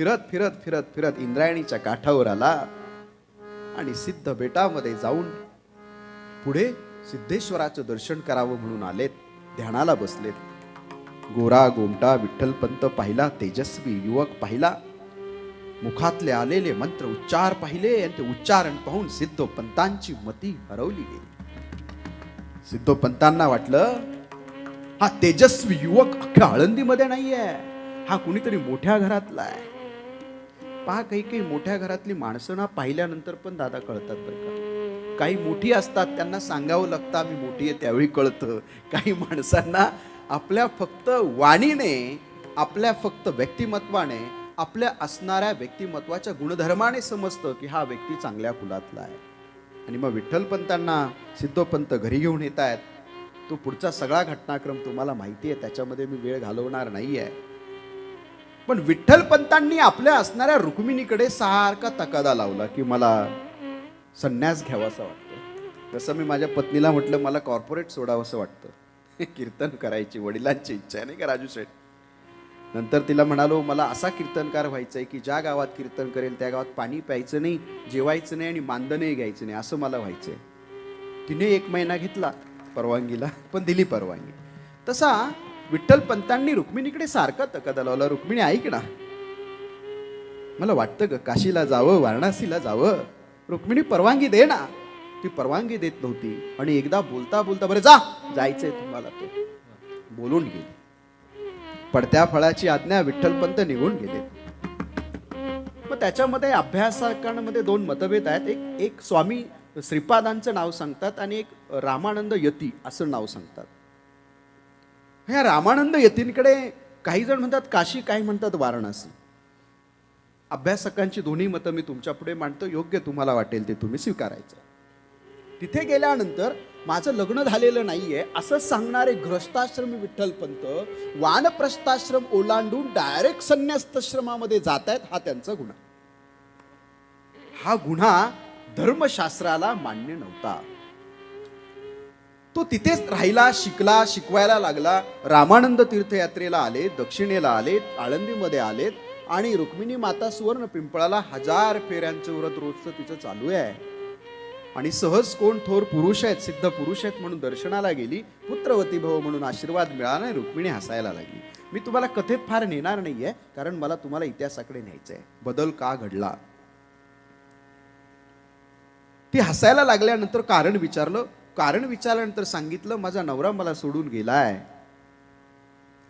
फिरत फिरत फिरत फिरत इंद्रायणीच्या काठावर आला आणि सिद्ध बेटामध्ये जाऊन पुढे सिद्धेश्वराचं दर्शन करावं म्हणून आलेत ध्यानाला बसलेत. गोरा गोमटा विठ्ठलपंत पाहिला तेजस्वी युवक पाहिला. मुखातले आलेले मंत्र उच्चार पाहिले आणि ते उच्चारण पाहून सिद्धोपंतांची मती हरवली गेली. सिद्धोपंतांना वाटलं हा तेजस्वी युवक अख्ख्या आळंदीमध्ये नाहीये. हा कुणीतरी मोठ्या घरातला आहे. पहा काही काही मोठ्या घरातली माणसं ना पाहिल्यानंतर पण दादा कळतात बरं का. काही मोठी असतात त्यांना सांगावं लागतं आम्ही मोठी आहे त्यावेळी कळतं. काही माणसांना आपल्या फक्त वाणीने आपल्या फक्त व्यक्तिमत्वाने आपल्या असणाऱ्या व्यक्तिमत्वाच्या गुणधर्माने समजतं की हा व्यक्ती चांगल्या कुलातला आहे. आणि मग विठ्ठलपंतांना सिद्धोपंत घरी घेऊन येत आहेत तो पुढचा सगळा घटनाक्रम तुम्हाला माहिती आहे त्याच्यामध्ये मी वेळ घालवणार नाही आहे पण विठ्ठलपंतांनी आपल्या असणाऱ्या रुक्मिणीकडे सारखा तकादा लावला की मला संन्यास घ्यावासा वाटतो. तसं मी माझ्या पत्नीला म्हटलं मला कॉर्पोरेट सोडावंसं वाटतं. कीर्तन करायची वडिलांची इच्छा आहे नाही का राजू शेठ? नंतर तिला म्हणालो मला असा कीर्तनकार व्हायचं आहे की ज्या गावात कीर्तन करेल त्या गावात पाणी प्यायचं नाही जेवायचं नाही आणि मानधनही घ्यायचं नाही असं मला व्हायचं आहे तिने एक महिना घेतला परवानगीला पण दिली परवानगी. तसा विठ्ठल पंतांनी रुक्मिणीकडे सारखा तकादा लावला. रुक्मिणी ऐक ना. मला वाटतं ग काशीला जावं वाराणसीला जावं. रुक्मिणी परवानगी दे ना. ती परवानगी देत नव्हती. आणि एकदा बोलता बोलता बरं जा. जायचंय तुम्हाला ते. बोलून गेले पडत्या फळाची आज्ञा विठ्ठलपंत निघून गेले. मग त्याच्यामध्ये अभ्यासकांमध्ये दोन मतभेद आहेत. एक एक स्वामी श्रीपादांचं नाव सांगतात आणि एक रामानंद यती असं नाव सांगतात. ह्या रामानंद यतींकडे काही जण म्हणतात काशी काही म्हणतात वाराणसी. अभ्यासकांची दोन्ही मतं मी तुमच्यापुढे मांडतो योग्य तुम्हाला वाटेल ते तुम्ही स्वीकारायचं. तिथे गेल्यानंतर माझं लग्न झालेलं नाहीये असं सांगणारे ग्रस्ताश्रमी विठ्ठलपंत वानप्रस्थाश्रम ओलांडून डायरेक्ट संन्यास्तश्रमामध्ये जात आहेत हा त्यांचा गुन्हा. हा गुन्हा धर्मशास्त्राला मान्य नव्हता. तो तिथेच राहिला शिकला शिकवायला लागला. रामानंद तीर्थयात्रेला आले दक्षिणेला आलेत आळंदीमध्ये आलेत आणि रुक्मिणी माता सुवर्ण पिंपळाला हजार फेऱ्यांचं व्रत रोजचं तिचं चालू आहे. आणि सहज कोण थोर पुरुष आहेत सिद्ध पुरुष आहेत म्हणून दर्शनाला गेली. पुत्रवती भव म्हणून आशीर्वाद मिळाला आणि रुक्मिणी हसायला लागली. मी तुम्हाला कथेत फार नेणार नाहीये कारण मला तुम्हाला इतिहासाकडे न्यायचं आहे बदल का घडला? ती हसायला लागल्यानंतर कारण विचारलं कारण विचारल्यानंतर सांगितलं माझा नवरा मला सोडून गेलाय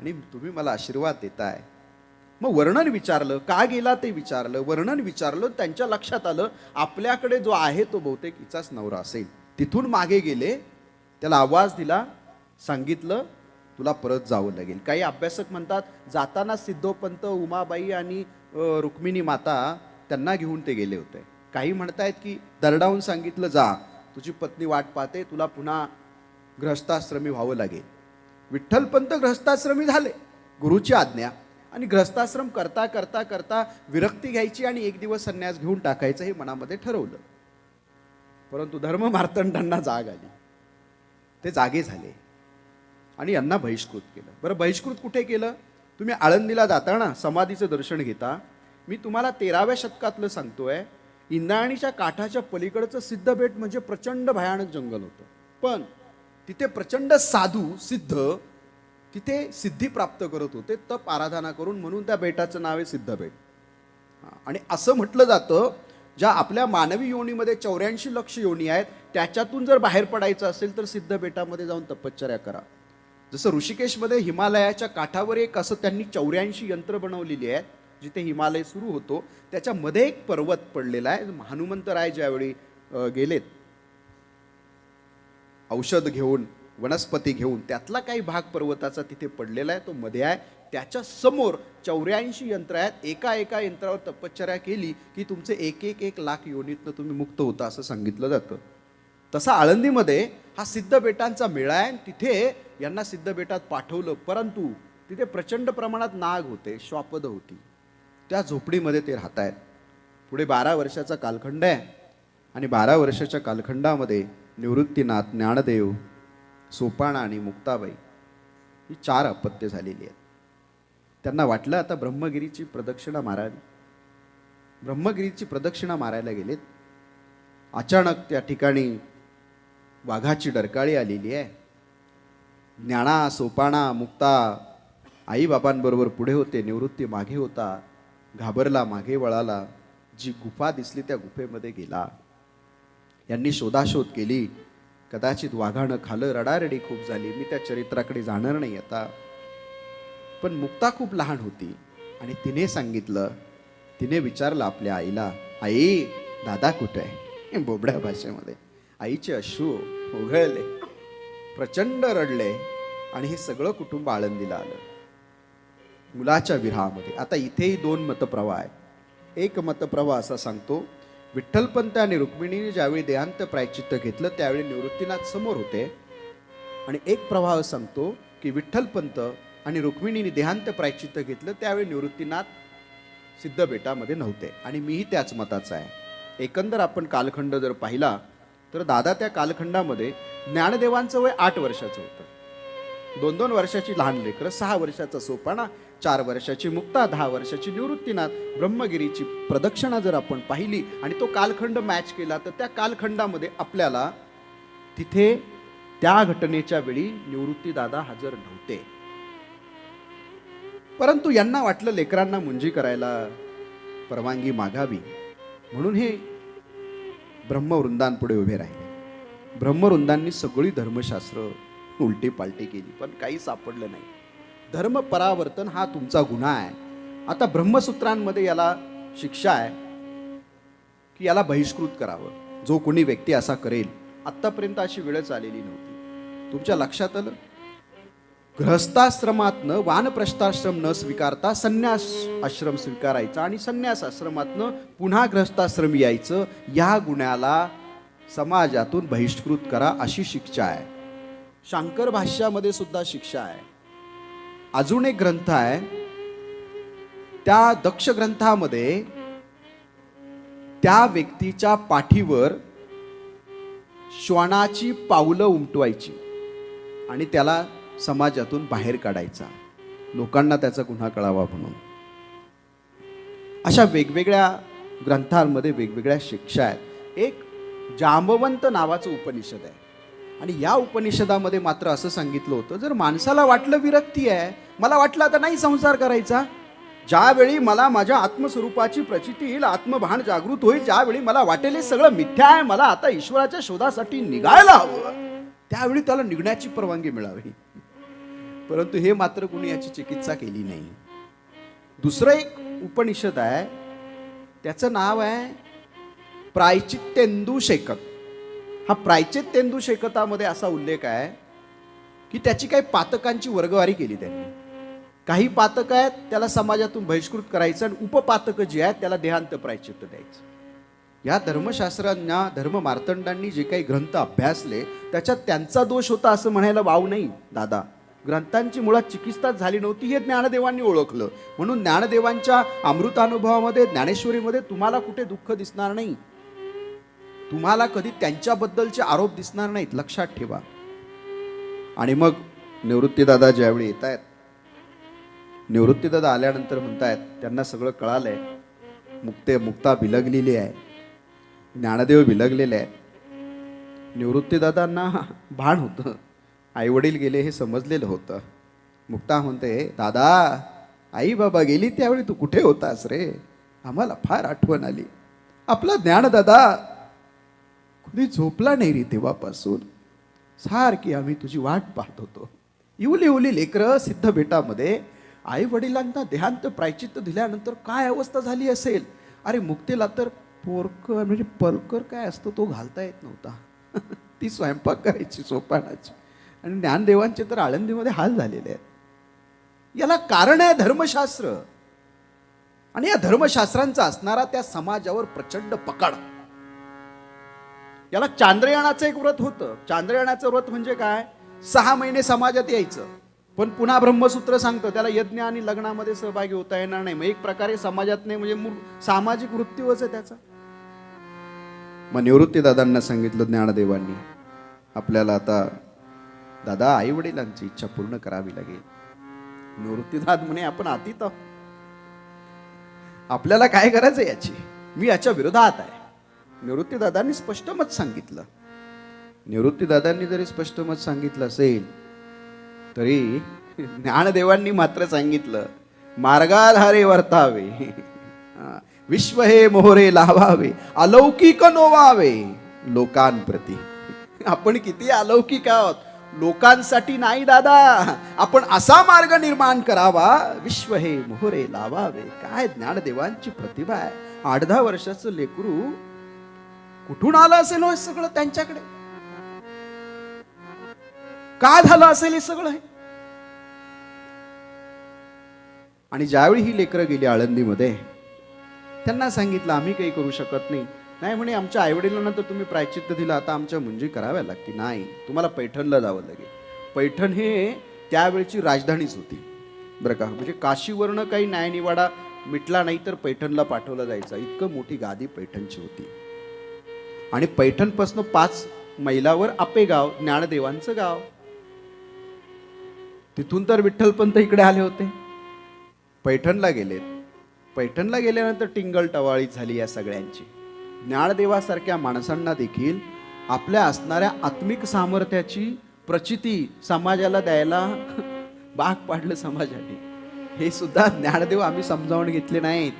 आणि तुम्ही मला आशीर्वाद देताय. मग वर्णन विचारलं का गेला? ते विचारलं. वर्णन विचारलं त्यांच्या लक्षात आलं आपल्याकडे जो आहे तो बहुतेक हिचाच नवरा असेल. तिथून मागे गेले त्याला आवाज दिला सांगितलं तुला परत जावं लागेल. काही अभ्यासक म्हणतात जाताना सिद्धोपंत उमाबाई आणि रुक्मिणी माता त्यांना घेऊन ते गेले होते. काही म्हणतायत की दरडावून सांगितलं जा. तुझी पत्नी वाट पाहते तुला पुन्हा ग्रहस्थाश्रमी व्हावं लागेल. विठ्ठलपंत ग्रहस्थाश्रमी झाले गुरुची आज्ञा. आणि ग्रहस्थाश्रम करता करता करता विरक्ती घ्यायची आणि एक दिवस संन्यास घेऊन टाकायचं हे मनामध्ये ठरवलं. परंतु धर्म मार्तंडांना जाग आली. ते जागे झाले. आणि यांना बहिष्कृत केलं. बरं बहिष्कृत कुठे केलं? तुम्ही आळंदीला जाताना समाधीचं दर्शन घेता. मी तुम्हाला तेराव्या शतकातलं सांगतोय. इंद्रायणीच्या काठाच्या पलीकडचं सिद्धबेट म्हणजे प्रचंड भयानक जंगल होतं. पण तिथे प्रचंड साधू सिद्ध तिथे सिद्धी प्राप्त करत होते तप आराधना करून म्हणून त्या बेटाचं नाव आहे सिद्धबेट. आणि असं म्हटलं जातं ज्या आपल्या मानवी योनीमध्ये चौऱ्याऐंशी लक्ष योनी आहेत त्याच्यातून जर बाहेर पडायचं असेल तर सिद्ध बेटामध्ये जाऊन तपश्चर्या करा. जसं ऋषिकेशमध्ये हिमालयाच्या काठावर एक असं त्यांनी चौऱ्याऐंशी यंत्र बनवलेली आहेत जिथे हिमालय सुरू होतो त्याच्यामध्ये एक पर्वत पडलेला आहे. हनुमंतराय ज्यावेळी गेलेत औषध घेऊन वनस्पती घेऊन त्यातला काही भाग पर्वताचा तिथे पडलेला आहे तो मध्ये आहे. त्याच्यासमोर चौऱ्याऐंशी यंत्र आहेत. एका एका यंत्रावर तपश्चर्या केली की तुमचे एक एक एक लाख योनीतनं तुम्ही मुक्त होता असं सांगितलं जातं. तसा आळंदीमध्ये हा सिद्ध बेटांचा मेळा आहे तिथे यांना सिद्ध बेटात पाठवलं परंतु तिथे प्रचंड प्रमाणात नाग होते श्वापद होती. त्या झोपडीमध्ये ते राहत आहेत पुढे बारा वर्षाचा कालखंड आहे आणि बारा वर्षाच्या कालखंडामध्ये निवृत्तीनाथ ज्ञानदेव सोपाणा आणि मुक्ताबाई ही चार अपत्य झालेली आहेत. त्यांना वाटलं आता ब्रह्मगिरीची प्रदक्षिणा मारावी. ब्रह्मगिरीची प्रदक्षिणा मारायला गेलेत. अचानक त्या ठिकाणी वाघाची डरकाळी आलेली आहे. ज्ञाना सोपाणा मुक्ता आईबाबांबरोबर पुढे होते निवृत्ती मागे होता. घाबरला मागे वळाला जी गुफा दिसली त्या गुफेमध्ये गेला. यांनी शोधाशोध केली. कदाचित वाघानं खालं रडारडी खूप झाली. मी त्या चरित्राकडे जाणार नाही आता. पण मुक्ता खूप लहान होती आणि तिने सांगितलं तिने विचारलं आपल्या आईला आई दादा कुठे आहे? बोबड्या भाषेमध्ये. आईचे अश्रू उघळले प्रचंड रडले आणि हे सगळं कुटुंब आळंदीला आलं. मुलाच्या विरहामध्ये. आता इथेही दोन मतप्रवाह आहेत. एक मतप्रवाह असा सांगतो विठ्ठलपंत आणि रुक्मिणीने ज्यावेळी देहांत प्रायचित्त घेतलं त्यावेळी निवृत्तीनाथ समोर होते. आणि एक प्रवाह सांगतो की विठ्ठलपंत आणि रुक्मिणीने देहांत प्रायचित्त घेतलं त्यावेळी निवृत्तीनाथ सिद्ध बेटामध्ये नव्हते. आणि मीही त्याच मताचा आहे. एकंदर आपण कालखंड जर पाहिला तर दादा त्या कालखंडामध्ये ज्ञानदेवांचं वय आठ वर्षाचं होतं. दोन दोन वर्षाची लहान लेकरं सहा वर्षाचा सोपाना चार वर्षाची मुक्ता दहा वर्षाची निवृत्तीनाथ ब्रह्मगिरीची प्रदक्षिणा जर आपण पाहिली आणि तो कालखंड मॅच केला तर त्या कालखंडामध्ये आपल्याला तिथे त्या घटनेच्या वेळी निवृत्ती दादा हजर नव्हते. परंतु यांना वाटलं लेकरांना मुंजी करायला परवानगी मागावी. म्हणून हे ब्रह्मवृंदांपुढे उभे राहिले. ब्रह्मवृंदांनी सगळी धर्मशास्त्र उलटी पालटी केली पण काही सापडलं नाही. धर्म परावर्तन हा तुमचा गुन्हा आहे. आता ब्रह्मसूत्रांमध्ये याला शिक्षा आहे की याला बहिष्कृत करावं. जो कोणी व्यक्ती असा करेल आत्तापर्यंत अशी वेळच आलेली नव्हती. तुमच्या लक्षात आलं? ग्रहस्थाश्रमातनं वानप्रस्थाश्रम न स्वीकारता संन्यास आश्रम स्वीकारायचा आणि संन्यास आश्रमातनं पुन्हा ग्रहस्थाश्रम यायचं या गुन्ह्याला समाजातून बहिष्कृत करा अशी शिक्षा आहे. शांकर भाष्यामध्ये सुद्धा शिक्षा आहे. अजून एक ग्रंथ आहे. त्या दक्ष ग्रंथामध्ये त्या व्यक्तीच्या पाठीवर श्वानाची पावलं उमटवायची आणि त्याला समाजातून बाहेर काढायचा. लोकांना त्याचा गुन्हा कळावा म्हणून. अशा वेगवेगळ्या ग्रंथांमध्ये वेगवेगळ्या शिक्षा आहेत. एक जांबवंत नावाचं उपनिषद आहे. आणि या उपनिषदामध्ये मात्र असं सांगितलं होतं जर माणसाला वाटलं विरक्ती आहे मला वाटलं आता नाही संसार करायचा. ज्यावेळी मला माझ्या आत्मस्वरूपाची प्रचिती येईल आत्मभान जागृत होईल ज्यावेळी मला वाटेल हे सगळं मिथ्या आहे मला आता ईश्वराच्या शोधासाठी निघायला हवं. त्यावेळी त्याला निघण्याची परवानगी मिळावी. परंतु हे मात्र कुणी याची चिकित्सा केली नाही. दुसरं एक उपनिषद आहे त्याचं नाव आहे प्रायचित्तेंदू शेकत हा प्रायचित्तेंदू शेकतामध्ये असा उल्लेख आहे की त्याची काही पातकांची वर्गवारी केली त्यांनी. काही पातक आहेत त्याला समाजातून बहिष्कृत करायचं आणि उपपातकं जी आहेत त्याला देहांत प्रायचित्त द्यायचं. या धर्मशास्त्रांना धर्म मार्तंडांनी जे काही ग्रंथ अभ्यासले त्याच्यात त्यांचा दोष होता असं म्हणायला वाव नाही दादा. ग्रंथांची मुळात चिकित्साच झाली नव्हती हे ज्ञानदेवांनी ओळखलं. म्हणून ज्ञानदेवांच्या अमृतानुभवामध्ये ज्ञानेश्वरीमध्ये तुम्हाला कुठे दुःख दिसणार नाही. तुम्हाला कधी त्यांच्याबद्दलचे आरोप दिसणार नाहीत. लक्षात ठेवा. आणि मग निवृत्तीदादा ज्यावेळी येत आहेत निवृत्तीदादा आल्यानंतर म्हणतायत त्यांना सगळं कळालंय. मुक्ते मुक्ता बिलगलेली आहे. ज्ञानदेव बिलगलेले आहेत निवृत्तीदादांना भान होतं. आईवडील गेले हे समजलेलं होतं. मुक्ता म्हणते दादा आई बाबा गेली त्यावेळी तू कुठे होतास रे? आम्हाला फार आठवण आली. आपला ज्ञानदादा कधी झोपला नाही रे तेव्हापासून. सारखी आम्ही तुझी वाट पाहत होतो. इवली उली लेकरं सिद्ध बेटामध्ये आई वडिलांना देहांत प्रायचित्त दिल्यानंतर काय अवस्था झाली असेल? अरे मुक्तीला तर पोरकर म्हणजे पलकर काय असतो तो घालता येत नव्हता. ती स्वयंपाक करायची सोपानाची. आणि ज्ञानदेवांचे तर आळंदीमध्ये हाल झालेले आहेत. याला कारण आहे धर्मशास्त्र. आणि या धर्मशास्त्रांचा असणारा त्या समाजावर प्रचंड पकड. याला चांद्रयानाचं एक व्रत होतं. चांद्रयानाचं व्रत म्हणजे काय? सहा महिने समाजात यायचं. पण पुन्हा ब्रह्मसूत्र सांगतं त्याला यज्ञ आणि लग्नामध्ये सहभागी होता येणार नाही. मग एक प्रकारे समाजात नाही म्हणजे सामाजिक वृत्तीवच आहे त्याचा. मग निवृत्ती दादांना सांगितलं ज्ञानदेवांनी आपल्याला आता दादा आई वडिलांची इच्छा पूर्ण करावी लागेल. निवृत्तीदाद म्हणे आपण अतीत आहोत. आपल्याला काय करायचं याची? मी याच्या विरोधात आहे. निवृत्तीदादांनी स्पष्ट मत सांगितलं. निवृत्तीदादांनी जरी स्पष्ट मत सांगितलं असेल तरी ज्ञानदेवांनी मात्र सांगितलं मार्गाधारे वर्तावे विश्व हे मोहरे लावावे अलौकिक नोवावे लोकांप्रती. आपण किती अलौकिक आहोत. लोकांसाठी नाही दादा आपण असा मार्ग निर्माण करावा विश्व हे मोहरे लावावे. काय ज्ञानदेवांची प्रतिभा आहे. आठ दहा वर्षाचं लेकरू कुठून आलं असेल हो सगळं त्यांच्याकडे? का झालं असेल हे सगळं हे? आणि ज्यावेळी ही लेकरं गेली आळंदीमध्ये त्यांना सांगितलं आम्ही काही करू शकत नाही. नाही म्हणे आमच्या आईवडिलांना तर तुम्ही प्रायचित्त दिलं आता आमच्या मुंजी कराव्या लागते नाही तुम्हाला पैठणला जावं लागेल. पैठण हे त्यावेळची राजधानीच होती. बरं का? म्हणजे काशीवरनं काही न्यायनिवाडा मिटला नाही तर पैठणला पाठवलं जायचं. इतकं मोठी गादी पैठणची होती. आणि पैठणपासून पाच मैलावर आपेगाव ज्ञानदेवांचं गाव. तिथून तर विठ्ठलपंत इकडे आले होते. पैठणला गेलेत. पैठणला गेल्यानंतर टिंगल टवाळी झाली या सगळ्यांची. ज्ञानदेवासारख्या माणसांना देखील आपल्या असणाऱ्या आत्मिक सामर्थ्याची प्रचिती समाजाला द्यायला भाग पाडलं समाजाने. हे सुद्धा ज्ञानदेव आम्ही समजावून घेतले नाहीत.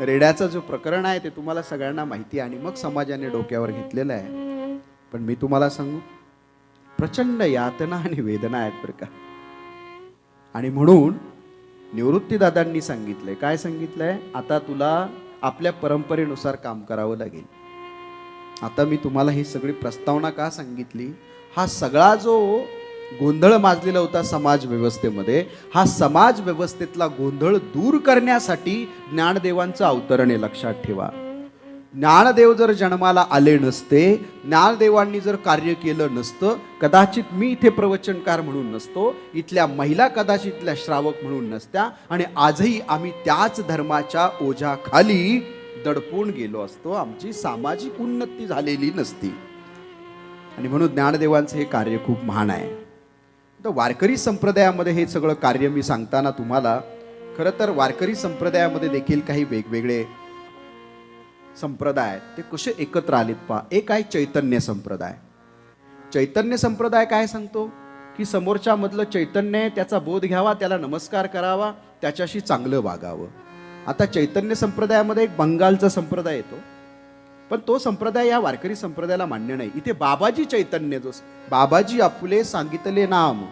रेड्याचं जो प्रकरण आहे ते तुम्हाला सगळ्यांना माहिती आहे आणि मग समाजाने डोक्यावर घेतलेलं आहे. पण मी तुम्हाला सांगू प्रचंड यातना आणि वेदना आहेत बरं का. आणि म्हणून निवृत्तीदादांनी सांगितलंय. काय सांगितलंय? आता तुला आपल्या परंपरेनुसार काम करावं लागेल. आता मी तुम्हाला ही सगळी प्रस्तावना का सांगितली? हा सगळा जो गोंधळ माजलेला होता समाज व्यवस्थेमध्ये. हा समाज व्यवस्थेतला गोंधळ दूर करण्यासाठी ज्ञानदेवांचं अवतरण आहे लक्षात ठेवा. ज्ञानदेव जर जन्माला आले नसते ज्ञानदेवांनी जर कार्य केलं नसतं कदाचित मी इथे प्रवचनकार म्हणून नसतो इथल्या महिला कदाचित इथल्या श्रावक म्हणून नसत्या आणि आजही आम्ही त्याच धर्माच्या ओझ्याखाली दडपून गेलो असतो. आमची सामाजिक उन्नती झालेली नसती. आणि म्हणून ज्ञानदेवांचं हे कार्य खूप महान आहे. तर वारकरी संप्रदायामध्ये हे सगळं कार्य मी सांगताना तुम्हाला खरं तर वारकरी संप्रदायामध्ये देखील काही वेगवेगळे संप्रदाय ते कसे एकत्र आलेत पा एक आहे चैतन्य संप्रदाय. चैतन्य संप्रदाय काय सांगतो? की समोरच्यामधलं चैतन्य आहे, त्याचा बोध घ्यावा त्याला नमस्कार करावा त्याच्याशी चांगलं वागावं. आता चैतन्य संप्रदायामध्ये एक बंगालचा संप्रदाय येतो. पण तो संप्रदाय या वारकरी संप्रदायाला मान्य नाही. इथे बाबाजी चैतन्य जो बाबाजी आपुले सांगितले नाम.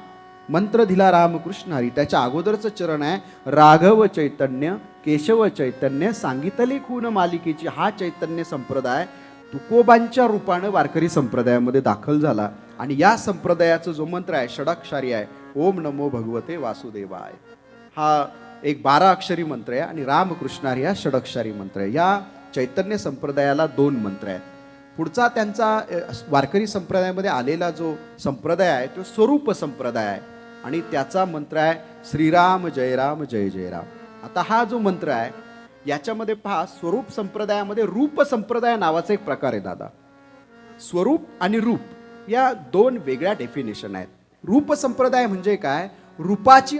मंत्र दिला रामकृष्ण हरी. त्याच्या अगोदरचं चरण आहे राघव चैतन्य केशव चैतन्य सांगितले खून मालिकेची. हा चैतन्य संप्रदाय तुकोबांच्या रूपानं वारकरी संप्रदायामध्ये दाखल झाला. आणि या संप्रदायाचं जो मंत्र आहे षडाक्षरी आहे ओम नमो भगवते वासुदेवाय. हा एक बारा अक्षरी मंत्र आहे आणि रामकृष्णारी हा षडक्षारी मंत्र आहे. या चैतन्य संप्रदायाला दोन मंत्र आहेत. पुढचा त्यांचा वारकरी संप्रदायामध्ये आलेला जो संप्रदाय आहे तो स्वरूप संप्रदाय आहे. आणि त्याचा मंत्र आहे श्रीराम जय राम जय जय राम. आता हा जो मंत्र आहे याच्यामध्ये पहा स्वरूप संप्रदायामध्ये रूप संप्रदाय नावाचा एक प्रकार आहे दादा. स्वरूप आणि रूप या दोन वेगळ्या डेफिनेशन आहेत. रूप संप्रदाय म्हणजे काय? रूपाची